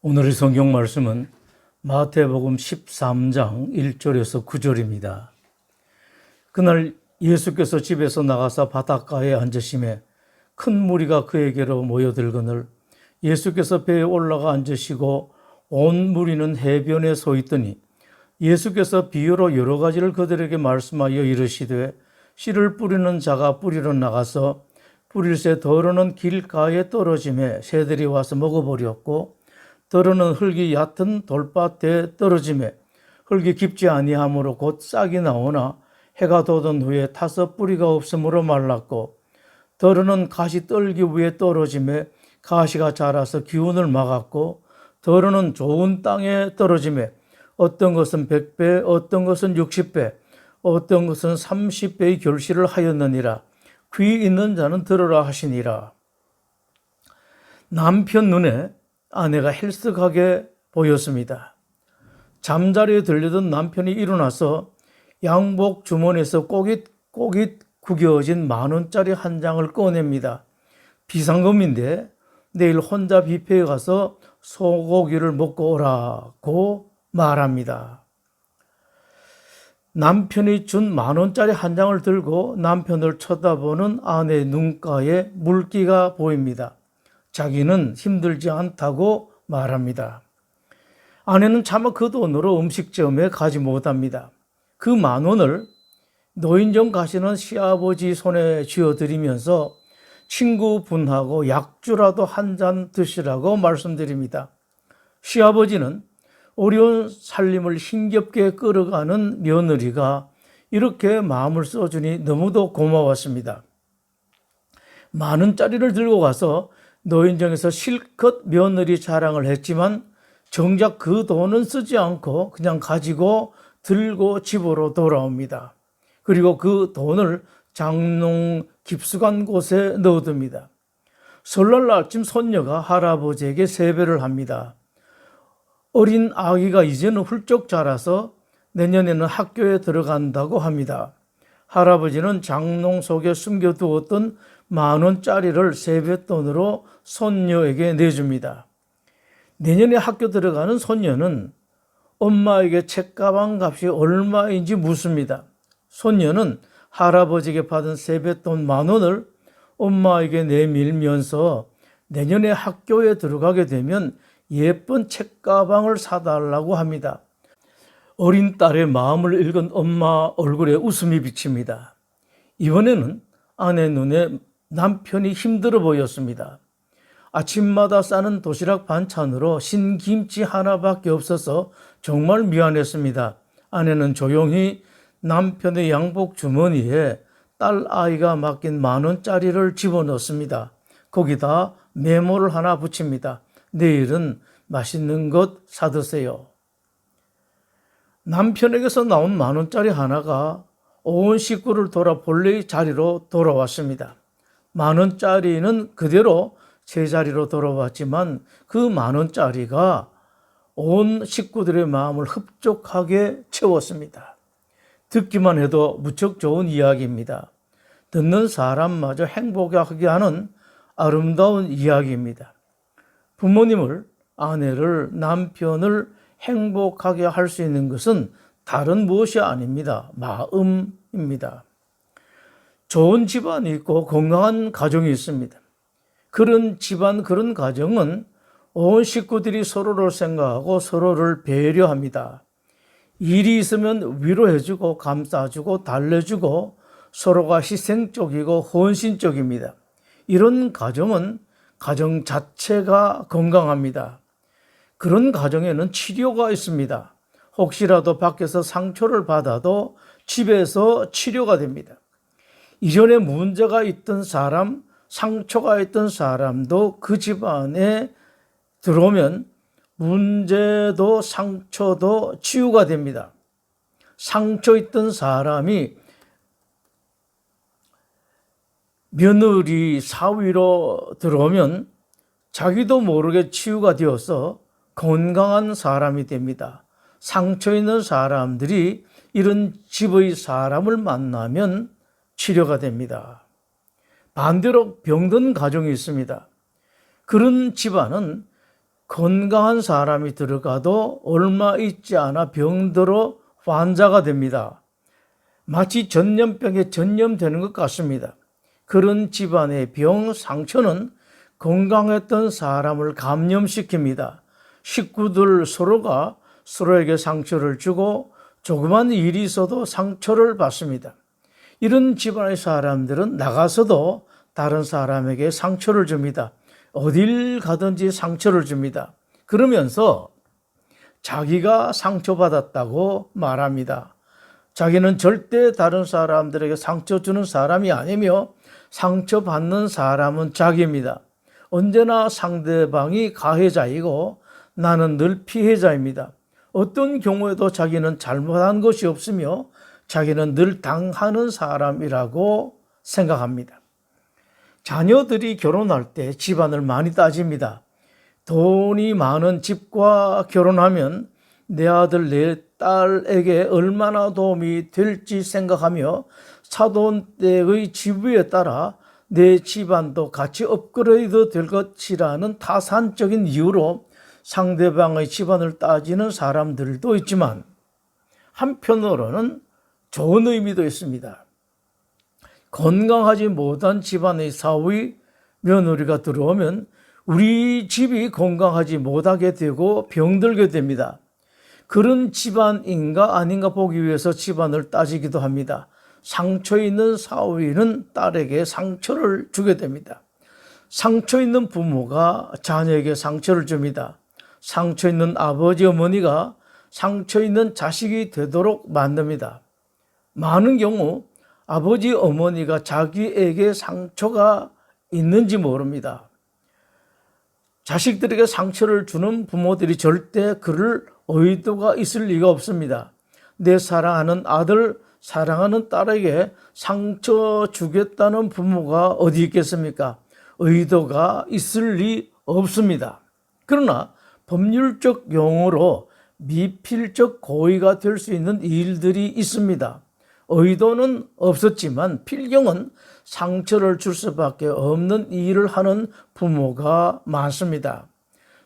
오늘의 성경 말씀은 마태복음 13장 1절에서 9절입니다. 그날 예수께서 집에서 나가사 바닷가에 앉으심에 큰 무리가 그에게로 모여들거늘 예수께서 배에 올라가 앉으시고 온 무리는 해변에 서 있더니 예수께서 비유로 여러 가지를 그들에게 말씀하여 이르시되 씨를 뿌리는 자가 뿌리러 나가서 뿌릴새 더러는 길가에 떨어짐에 새들이 와서 먹어버렸고 더러는 흙이 얕은 돌밭에 떨어짐에 흙이 깊지 아니하므로 곧 싹이 나오나 해가 돋은 후에 타서 뿌리가 없으므로 말랐고 더러는 가시 떨기 위에 떨어짐에 가시가 자라서 기운을 막았고 더러는 좋은 땅에 떨어짐에 어떤 것은 100배 어떤 것은 60배 어떤 것은 30배의 결실을 하였느니라. 귀 있는 자는 들으라 하시니라. 남편 눈에 아내가 헬쓱하게 보였습니다. 잠자리에 들려던 남편이 일어나서 양복 주머니에서 꼬깃 꼬깃 구겨진 만 원짜리 한 장을 꺼냅니다. 비상금인데 내일 혼자 뷔페에 가서 소고기를 먹고 오라고 말합니다. 남편이 준 만 원짜리 한 장을 들고 남편을 쳐다보는 아내의 눈가에 물기가 보입니다. 자기는 힘들지 않다고 말합니다. 아내는 차마 그 돈으로 음식점에 가지 못합니다. 그 만 원을 노인정 가시는 시아버지 손에 쥐어드리면서 친구분하고 약주라도 한 잔 드시라고 말씀드립니다. 시아버지는 어려운 살림을 힘겹게 끌어가는 며느리가 이렇게 마음을 써주니 너무도 고마웠습니다. 만 원짜리를 들고 가서 노인정에서 실컷 며느리 자랑을 했지만 정작 그 돈은 쓰지 않고 그냥 가지고 들고 집으로 돌아옵니다. 그리고 그 돈을 장롱 깊숙한 곳에 넣어둡니다. 설날 아침 손녀가 할아버지에게 세배를 합니다. 어린 아기가 이제는 훌쩍 자라서 내년에는 학교에 들어간다고 합니다. 할아버지는 장롱 속에 숨겨두었던 만 원짜리를 세뱃돈으로 손녀에게 내줍니다. 내년에 학교 들어가는 손녀는 엄마에게 책가방 값이 얼마인지 묻습니다. 손녀는 할아버지에게 받은 세뱃돈 만 원을 엄마에게 내밀면서 내년에 학교에 들어가게 되면 예쁜 책가방을 사달라고 합니다. 어린 딸의 마음을 읽은 엄마 얼굴에 웃음이 비칩니다. 이번에는 아내 눈에 남편이 힘들어 보였습니다. 아침마다 싸는 도시락 반찬으로 신김치 하나밖에 없어서 정말 미안했습니다. 아내는 조용히 남편의 양복 주머니에 딸 아이가 맡긴 만 원짜리를 집어넣습니다. 거기다 메모를 하나 붙입니다. 내일은 맛있는 것 사드세요. 남편에게서 나온 만 원짜리 하나가 온 식구를 돌아 본래의 자리로 돌아왔습니다. 만 원짜리는 그대로 제 자리로 돌아왔지만 그 만 원짜리가 온 식구들의 마음을 흡족하게 채웠습니다. 듣기만 해도 무척 좋은 이야기입니다. 듣는 사람마저 행복하게 하는 아름다운 이야기입니다. 부모님을, 아내를, 남편을 행복하게 할 수 있는 것은 다른 무엇이 아닙니다. 마음입니다. 좋은 집안이 있고 건강한 가정이 있습니다. 그런 집안, 그런 가정은 온 식구들이 서로를 생각하고 서로를 배려합니다. 일이 있으면 위로해주고 감싸주고 달래주고 서로가 희생적이고 헌신적입니다. 이런 가정은 가정 자체가 건강합니다. 그런 가정에는 치료가 있습니다. 혹시라도 밖에서 상처를 받아도 집에서 치료가 됩니다. 이전에 문제가 있던 사람, 상처가 있던 사람도 그 집안에 들어오면 문제도 상처도 치유가 됩니다. 상처 있던 사람이 며느리 사위로 들어오면 자기도 모르게 치유가 되어서 건강한 사람이 됩니다. 상처 있는 사람들이 이런 집의 사람을 만나면 치료가 됩니다. 반대로 병든 가정이 있습니다. 그런 집안은 건강한 사람이 들어가도 얼마 있지 않아 병들어 환자가 됩니다. 마치 전염병에 전염되는 것 같습니다. 그런 집안의 병, 상처는 건강했던 사람을 감염시킵니다. 식구들 서로가 서로에게 상처를 주고 조그만 일이 있어도 상처를 받습니다. 이런 집안의 사람들은 나가서도 다른 사람에게 상처를 줍니다. 어딜 가든지 상처를 줍니다. 그러면서 자기가 상처받았다고 말합니다. 자기는 절대 다른 사람들에게 상처 주는 사람이 아니며 상처받는 사람은 자기입니다. 언제나 상대방이 가해자이고 나는 늘 피해자입니다. 어떤 경우에도 자기는 잘못한 것이 없으며 자기는 늘 당하는 사람이라고 생각합니다. 자녀들이 결혼할 때 집안을 많이 따집니다. 돈이 많은 집과 결혼하면 내 아들, 내 딸에게 얼마나 도움이 될지 생각하며 사돈댁의 지위에 따라 내 집안도 같이 업그레이드 될 것이라는 타산적인 이유로 상대방의 집안을 따지는 사람들도 있지만 한편으로는 좋은 의미도 있습니다. 건강하지 못한 집안의 사위 며느리가 들어오면 우리 집이 건강하지 못하게 되고 병들게 됩니다. 그런 집안인가 아닌가 보기 위해서 집안을 따지기도 합니다. 상처 있는 사위는 딸에게 상처를 주게 됩니다. 상처 있는 부모가 자녀에게 상처를 줍니다. 상처 있는 아버지 어머니가 상처 있는 자식이 되도록 만듭니다. 많은 경우 아버지 어머니가 자기에게 상처가 있는지 모릅니다. 자식들에게 상처를 주는 부모들이 절대 그럴 의도가 있을 리가 없습니다. 내 사랑하는 아들, 사랑하는 딸에게 상처 주겠다는 부모가 어디 있겠습니까? 의도가 있을 리 없습니다. 그러나 법률적 용어로 미필적 고의가 될 수 있는 일들이 있습니다. 의도는 없었지만 필경은 상처를 줄 수밖에 없는 일을 하는 부모가 많습니다.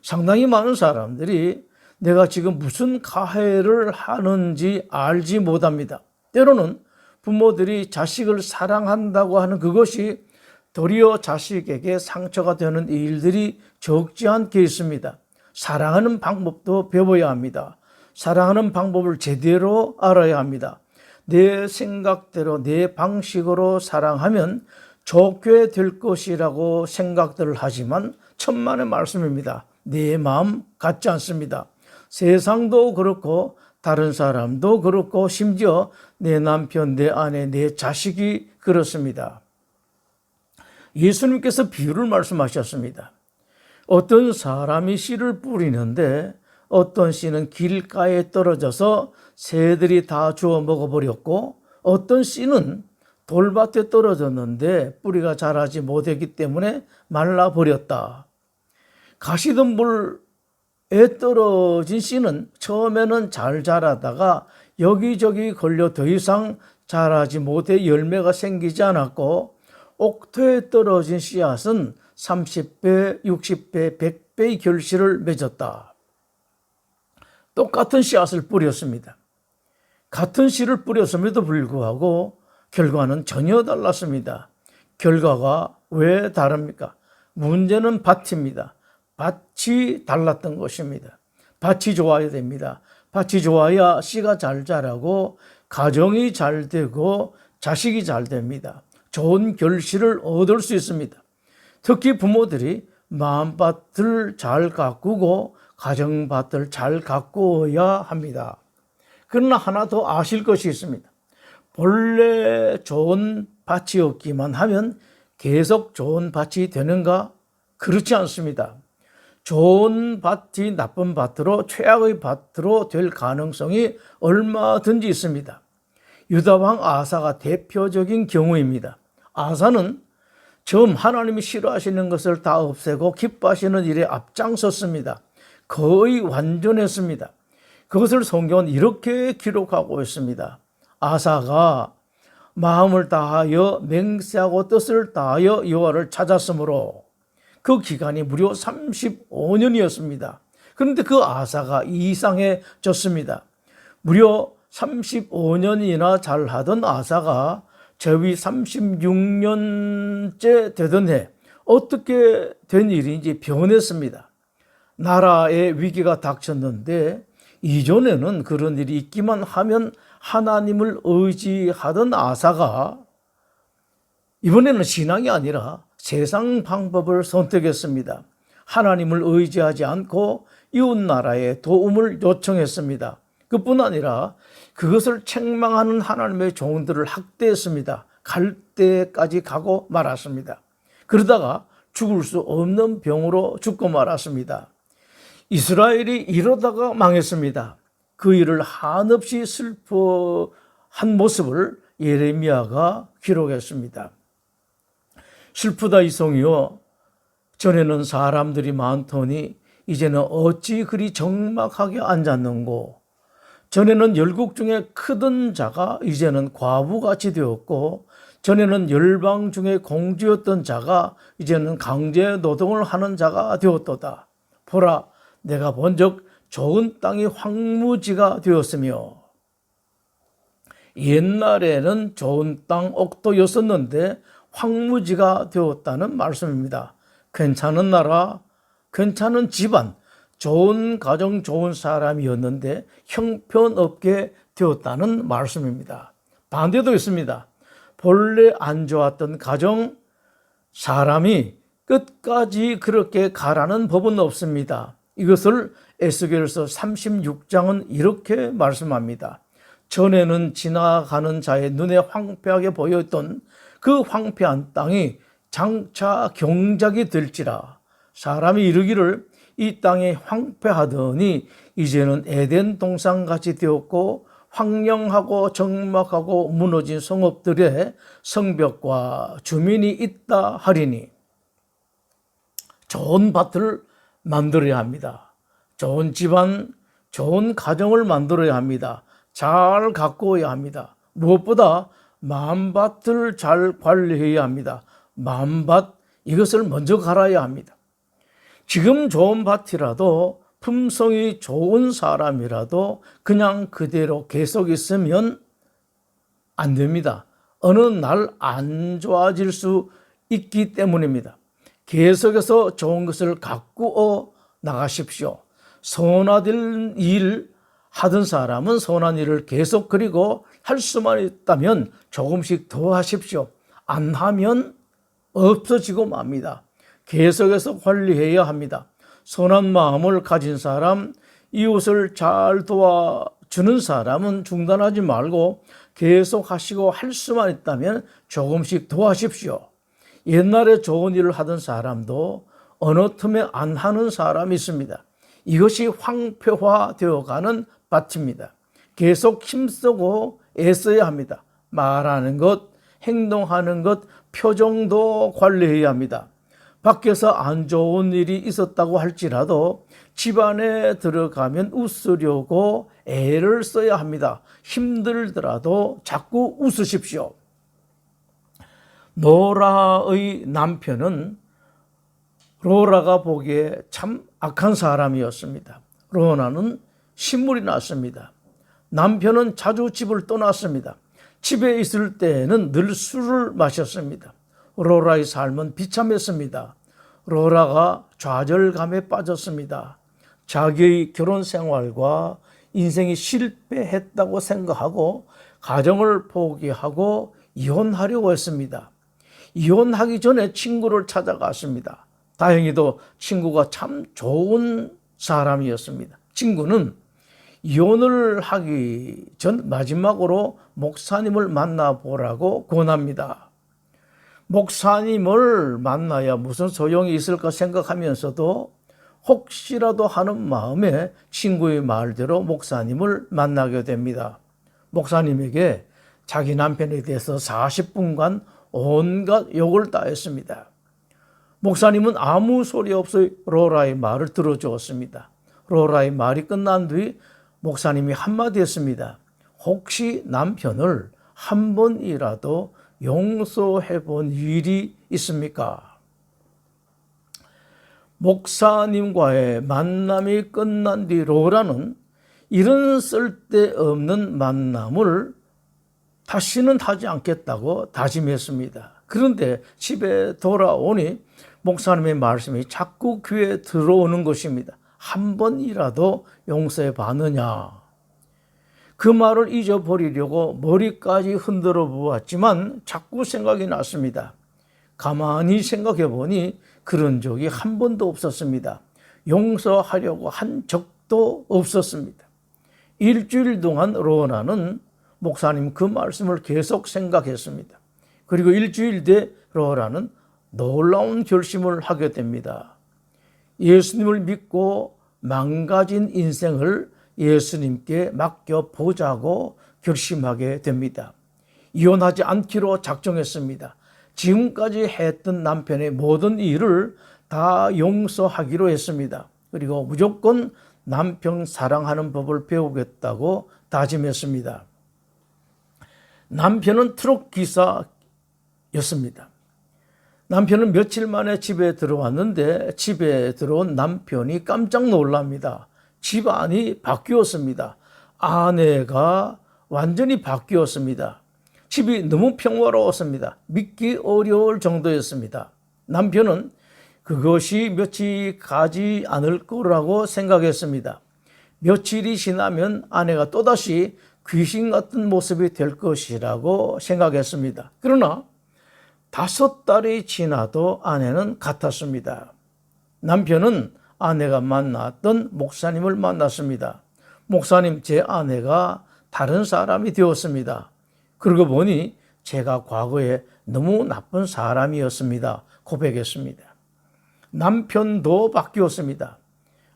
상당히 많은 사람들이 내가 지금 무슨 가해를 하는지 알지 못합니다. 때로는 부모들이 자식을 사랑한다고 하는 그것이 도리어 자식에게 상처가 되는 일들이 적지 않게 있습니다. 사랑하는 방법도 배워야 합니다. 사랑하는 방법을 제대로 알아야 합니다. 내 생각대로 내 방식으로 사랑하면 좋게 될 것이라고 생각들을 하지만 천만의 말씀입니다. 내 마음 같지 않습니다. 세상도 그렇고 다른 사람도 그렇고 심지어 내 남편, 내 아내, 내 자식이 그렇습니다. 예수님께서 비유를 말씀하셨습니다. 어떤 사람이 씨를 뿌리는데 어떤 씨는 길가에 떨어져서 새들이 다 주워 먹어버렸고 어떤 씨는 돌밭에 떨어졌는데 뿌리가 자라지 못했기 때문에 말라버렸다. 가시던 물에 떨어진 씨는 처음에는 잘 자라다가 여기저기 걸려 더 이상 자라지 못해 열매가 생기지 않았고 옥토에 떨어진 씨앗은 30배, 60배, 100배의 결실을 맺었다. 똑같은 씨앗을 뿌렸습니다. 같은 씨를 뿌렸음에도 불구하고 결과는 전혀 달랐습니다. 결과가 왜 다릅니까? 문제는 밭입니다. 밭이 달랐던 것입니다. 밭이 좋아야 됩니다. 밭이 좋아야 씨가 잘 자라고 가정이 잘 되고 자식이 잘 됩니다. 좋은 결실을 얻을 수 있습니다. 특히 부모들이 마음밭을 잘 가꾸고 가정밭을 잘 가꾸어야 합니다. 그러나 하나 더 아실 것이 있습니다. 본래 좋은 밭이었기만 하면 계속 좋은 밭이 되는가? 그렇지 않습니다. 좋은 밭이 나쁜 밭으로 최악의 밭으로 될 가능성이 얼마든지 있습니다. 유다왕 아사가 대표적인 경우입니다. 아사는 처음 하나님이 싫어하시는 것을 다 없애고 기뻐하시는 일에 앞장섰습니다. 거의 완전했습니다. 그것을 성경은 이렇게 기록하고 있습니다. 아사가 마음을 다하여 맹세하고 뜻을 다하여 여호와를 찾았으므로 그 기간이 무려 35년이었습니다. 그런데 그 아사가 이상해졌습니다. 무려 35년이나 잘하던 아사가 저위 36년째 되던 해 어떻게 된 일인지 변했습니다. 나라의 위기가 닥쳤는데 이전에는 그런 일이 있기만 하면 하나님을 의지하던 아사가 이번에는 신앙이 아니라 세상 방법을 선택했습니다. 하나님을 의지하지 않고 이웃 나라의 도움을 요청했습니다. 그뿐 아니라 그것을 책망하는 하나님의 종들을 학대했습니다. 갈 때까지 가고 말았습니다. 그러다가 죽을 수 없는 병으로 죽고 말았습니다. 이스라엘이 이러다가 망했습니다. 그 일을 한없이 슬퍼한 모습을 예레미야가 기록했습니다. 슬프다 이송이요. 전에는 사람들이 많더니 이제는 어찌 그리 적막하게 앉았는고. 전에는 열국 중에 크던 자가 이제는 과부같이 되었고, 전에는 열방 중에 공주였던 자가 이제는 강제 노동을 하는 자가 되었도다. 보라, 내가 본적 좋은 땅이 황무지가 되었으며, 옛날에는 좋은 땅 옥도였었는데 황무지가 되었다는 말씀입니다. 괜찮은 나라, 괜찮은 집안, 좋은 가정, 좋은 사람이었는데 형편없게 되었다는 말씀입니다. 반대도 있습니다. 본래 안 좋았던 가정, 사람이 끝까지 그렇게 가라는 법은 없습니다. 이것을 에스겔서 36장은 이렇게 말씀합니다. 전에는 지나가는 자의 눈에 황폐하게 보였던 그 황폐한 땅이 장차 경작이 될지라 사람이 이르기를 이 땅이 황폐하더니 이제는 에덴 동산같이 되었고 황량하고 적막하고 무너진 성읍들의 성벽과 주민이 있다 하리니 좋은 밭을 만들어야 합니다. 좋은 집안, 좋은 가정을 만들어야 합니다. 잘 가꾸어야 합니다. 무엇보다 마음밭을 잘 관리해야 합니다. 마음밭 이것을 먼저 갈아야 합니다. 지금 좋은 밭이라도 품성이 좋은 사람이라도 그냥 그대로 계속 있으면 안 됩니다. 어느 날 안 좋아질 수 있기 때문입니다. 계속해서 좋은 것을 가꾸어 나가십시오. 선화될 일 하던 사람은 선한 일을 계속 그리고 할 수만 있다면 조금씩 더 하십시오. 안 하면 없어지고 맙니다. 계속해서 관리해야 합니다. 선한 마음을 가진 사람, 이웃을 잘 도와주는 사람은 중단하지 말고 계속 하시고 할 수만 있다면 조금씩 더 하십시오. 옛날에 좋은 일을 하던 사람도 어느 틈에 안 하는 사람이 있습니다. 이것이 황폐화되어 가는 밭입니다. 계속 힘쓰고 애써야 합니다. 말하는 것, 행동하는 것, 표정도 관리해야 합니다. 밖에서 안 좋은 일이 있었다고 할지라도 집안에 들어가면 웃으려고 애를 써야 합니다. 힘들더라도 자꾸 웃으십시오. 노라의 남편은 로라가 보기에 참 악한 사람이었습니다. 로나는 신물이 났습니다. 남편은 자주 집을 떠났습니다. 집에 있을 때는 늘 술을 마셨습니다. 로라의 삶은 비참했습니다. 로라가 좌절감에 빠졌습니다. 자기의 결혼 생활과 인생이 실패했다고 생각하고 가정을 포기하고 이혼하려고 했습니다. 이혼하기 전에 친구를 찾아갔습니다. 다행히도 친구가 참 좋은 사람이었습니다. 친구는 이혼을 하기 전 마지막으로 목사님을 만나보라고 권합니다. 목사님을 만나야 무슨 소용이 있을까 생각하면서도 혹시라도 하는 마음에 친구의 말대로 목사님을 만나게 됩니다. 목사님에게 자기 남편에 대해서 40분간 온갖 욕을 따했습니다. 목사님은 아무 소리 없이 로라의 말을 들어주었습니다. 로라의 말이 끝난 뒤 목사님이 한마디 했습니다. 혹시 남편을 한 번이라도 용서해 본 일이 있습니까? 목사님과의 만남이 끝난 뒤 로라는 이런 쓸데없는 만남을 다시는 하지 않겠다고 다짐했습니다. 그런데 집에 돌아오니 목사님의 말씀이 자꾸 귀에 들어오는 것입니다. 한 번이라도 용서해 봤느냐? 그 말을 잊어버리려고 머리까지 흔들어 보았지만 자꾸 생각이 났습니다. 가만히 생각해 보니 그런 적이 한 번도 없었습니다. 용서하려고 한 적도 없었습니다. 일주일 동안 로나는 목사님 그 말씀을 계속 생각했습니다. 그리고 일주일 뒤 로라는 놀라운 결심을 하게 됩니다. 예수님을 믿고 망가진 인생을 예수님께 맡겨 보자고 결심하게 됩니다. 이혼하지 않기로 작정했습니다. 지금까지 했던 남편의 모든 일을 다 용서하기로 했습니다. 그리고 무조건 남편 사랑하는 법을 배우겠다고 다짐했습니다. 남편은 트럭 기사였습니다. 남편은 며칠 만에 집에 들어왔는데 집에 들어온 남편이 깜짝 놀랍니다. 집안이 바뀌었습니다. 아내가 완전히 바뀌었습니다. 집이 너무 평화로웠습니다. 믿기 어려울 정도였습니다. 남편은 그것이 며칠 가지 않을 거라고 생각했습니다. 며칠이 지나면 아내가 또다시 귀신 같은 모습이 될 것이라고 생각했습니다. 그러나 다섯 달이 지나도 아내는 같았습니다. 남편은 아내가 만났던 목사님을 만났습니다. 목사님, 제 아내가 다른 사람이 되었습니다. 그러고 보니 제가 과거에 너무 나쁜 사람이었습니다. 고백했습니다. 남편도 바뀌었습니다.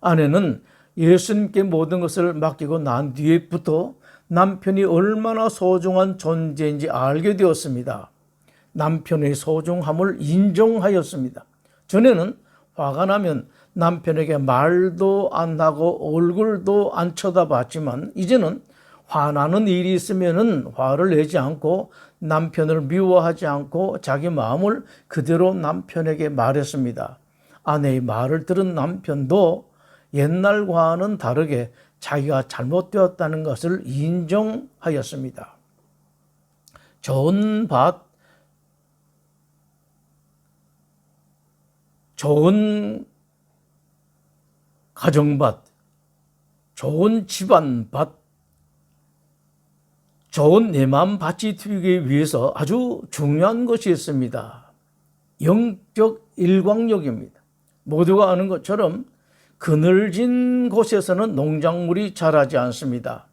아내는 예수님께 모든 것을 맡기고 난 뒤에부터 남편이 얼마나 소중한 존재인지 알게 되었습니다. 남편의 소중함을 인정하였습니다. 전에는 화가 나면 남편에게 말도 안 하고 얼굴도 안 쳐다봤지만 이제는 화나는 일이 있으면은 화를 내지 않고 남편을 미워하지 않고 자기 마음을 그대로 남편에게 말했습니다. 아내의 말을 들은 남편도 옛날과는 다르게 자기가 잘못되었다는 것을 인정하였습니다. 좋은 밭, 좋은 가정밭, 좋은 집안밭, 좋은 내 마음 밭이 트기 위해서 아주 중요한 것이 있습니다. 영적 일광욕입니다. 모두가 아는 것처럼 그늘진 곳에서는 농작물이 자라지 않습니다.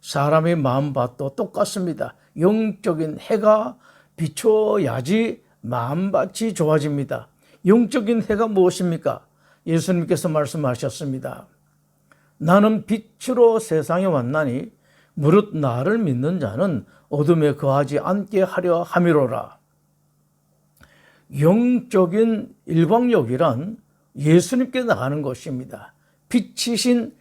사람의 마음밭도 똑같습니다. 영적인 해가 비춰야지 마음밭이 좋아집니다. 영적인 해가 무엇입니까? 예수님께서 말씀하셨습니다. 나는 빛으로 세상에 왔나니 무릇 나를 믿는 자는 어둠에 거하지 않게 하려 함이로라. 영적인 일광욕이란 예수님께 나가는 것입니다. 빛이신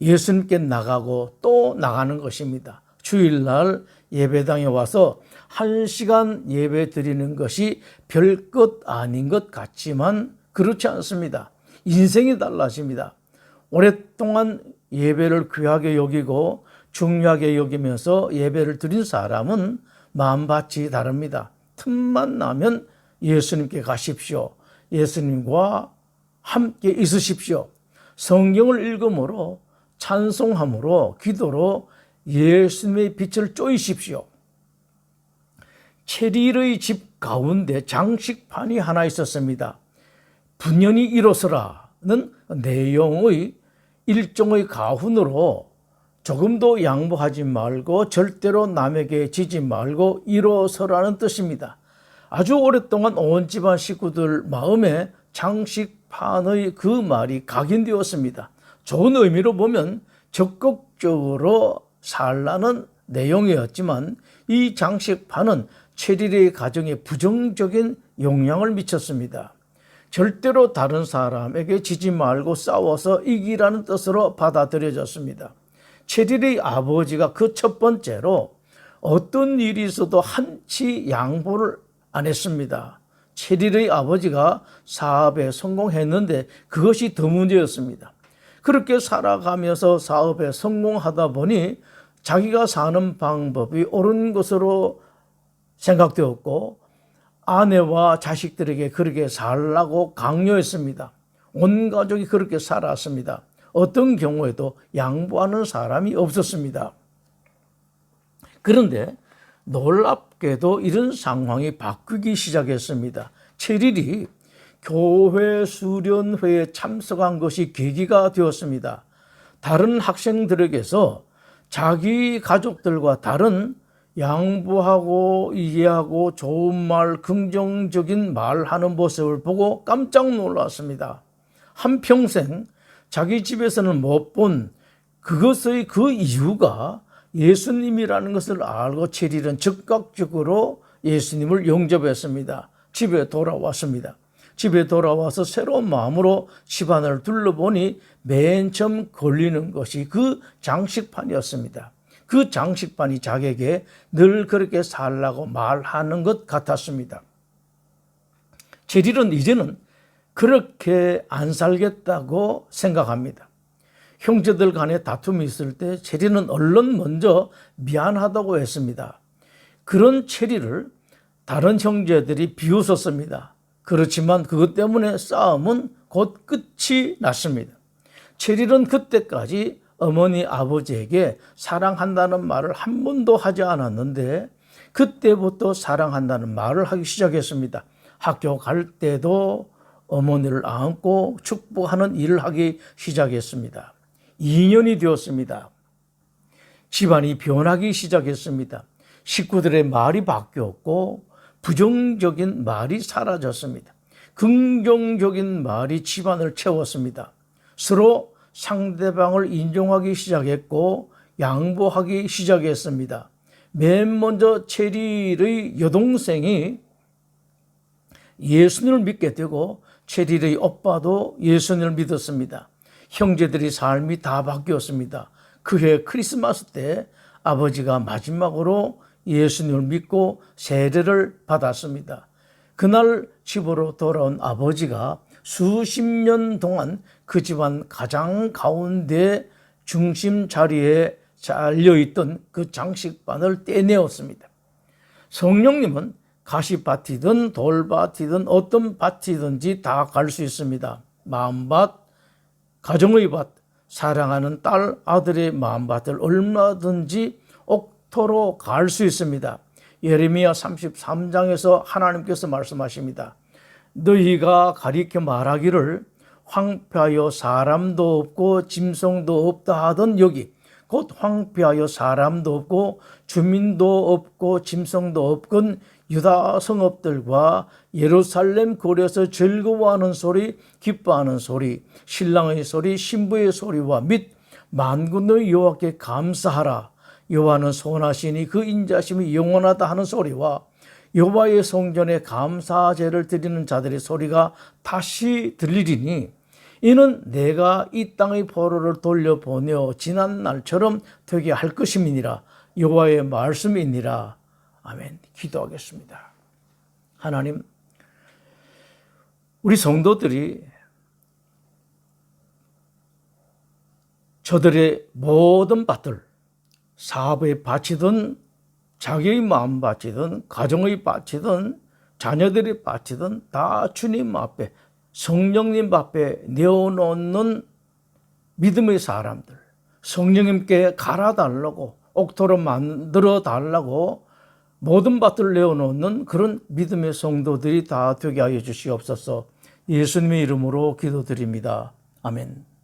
예수님께 나가고 또 나가는 것입니다. 주일날 예배당에 와서 한 시간 예배 드리는 것이 별것 아닌 것 같지만 그렇지 않습니다. 인생이 달라집니다. 오랫동안 예배를 귀하게 여기고 중요하게 여기면서 예배를 드린 사람은 마음밭이 다릅니다. 틈만 나면 예수님께 가십시오. 예수님과 함께 있으십시오. 성경을 읽음으로 찬송함으로 기도로 예수님의 빛을 쪼이십시오. 체리의 집 가운데 장식판이 하나 있었습니다. 분연히 일어서라는 내용의 일종의 가훈으로 조금도 양보하지 말고 절대로 남에게 지지 말고 일어서라는 뜻입니다. 아주 오랫동안 온 집안 식구들 마음에 장식판의 그 말이 각인되었습니다. 좋은 의미로 보면 적극적으로 살라는 내용이었지만 이 장식판은 체리의 가정에 부정적인 영향을 미쳤습니다. 절대로 다른 사람에게 지지 말고 싸워서 이기라는 뜻으로 받아들여졌습니다. 체리의 아버지가 그 첫 번째로 어떤 일이 있어도 한치 양보를 안 했습니다. 체릴의 아버지가 사업에 성공했는데 그것이 더 문제였습니다. 그렇게 살아가면서 사업에 성공하다 보니 자기가 사는 방법이 옳은 것으로 생각되었고 아내와 자식들에게 그렇게 살라고 강요했습니다. 온 가족이 그렇게 살았습니다. 어떤 경우에도 양보하는 사람이 없었습니다. 그런데 놀랍게도 이런 상황이 바뀌기 시작했습니다. 체릴이 교회 수련회에 참석한 것이 계기가 되었습니다. 다른 학생들에게서 자기 가족들과 다른 양보하고 이해하고 좋은 말, 긍정적인 말 하는 모습을 보고 깜짝 놀랐습니다. 한평생 자기 집에서는 못 본 그것의 그 이유가 예수님이라는 것을 알고 체릴은 즉각적으로 예수님을 영접했습니다. 집에 돌아왔습니다. 집에 돌아와서 새로운 마음으로 집안을 둘러보니 맨 처음 걸리는 것이 그 장식판이었습니다. 그 장식판이 자기에게 늘 그렇게 살라고 말하는 것 같았습니다. 체릴은 이제는 그렇게 안 살겠다고 생각합니다. 형제들 간에 다툼이 있을 때 체리는 얼른 먼저 미안하다고 했습니다. 그런 체리를 다른 형제들이 비웃었습니다. 그렇지만 그것 때문에 싸움은 곧 끝이 났습니다. 체릴은 그때까지 어머니 아버지에게 사랑한다는 말을 한 번도 하지 않았는데 그때부터 사랑한다는 말을 하기 시작했습니다. 학교 갈 때도 어머니를 안고 축복하는 일을 하기 시작했습니다. 2년이 되었습니다. 집안이 변하기 시작했습니다. 식구들의 말이 바뀌었고 부정적인 말이 사라졌습니다. 긍정적인 말이 집안을 채웠습니다. 서로 상대방을 인정하기 시작했고 양보하기 시작했습니다. 맨 먼저 체리의 여동생이 예수님을 믿게 되고 체리의 오빠도 예수님을 믿었습니다. 형제들이 삶이 다 바뀌었습니다. 그해 크리스마스 때 아버지가 마지막으로 예수님을 믿고 세례를 받았습니다. 그날 집으로 돌아온 아버지가 수십 년 동안 그 집안 가장 가운데 중심 자리에 잘려있던 그 장식반을 떼내었습니다. 성령님은 가시밭이든 돌밭이든 어떤 밭이든지 다 갈 수 있습니다. 마음밭, 가정의 밭, 사랑하는 딸, 아들의 마음밭을 얼마든지 옥토로 갈 수 있습니다. 예레미야 33장에서 하나님께서 말씀하십니다. 너희가 가리켜 말하기를 황폐하여 사람도 없고 짐승도 없다 하던 여기 곧 황폐하여 사람도 없고 주민도 없고 짐승도 없건 유다 성읍들과 예루살렘 거리에서 즐거워하는 소리, 기뻐하는 소리, 신랑의 소리, 신부의 소리와 및 만군의 여호와께 감사하라. 여호와는 선하시니 그 인자심이 영원하다 하는 소리와 여호와의 성전에 감사제를 드리는 자들의 소리가 다시 들리리니 이는 내가 이 땅의 포로를 돌려보내어 지난 날처럼 되게 할 것임이니라 여호와의 말씀이니라 아멘. 기도하겠습니다. 하나님, 우리 성도들이 저들의 모든 밭들, 사업의 밭이든 자기의 마음 밭이든 가정의 밭이든 자녀들의 밭이든 다 주님 앞에 성령님 앞에 내어놓는 믿음의 사람들, 성령님께 갈아달라고 옥토로 만들어 달라고 모든 밭을 내어놓는 그런 믿음의 성도들이 다 되게 하여 주시옵소서 예수님의 이름으로 기도드립니다. 아멘.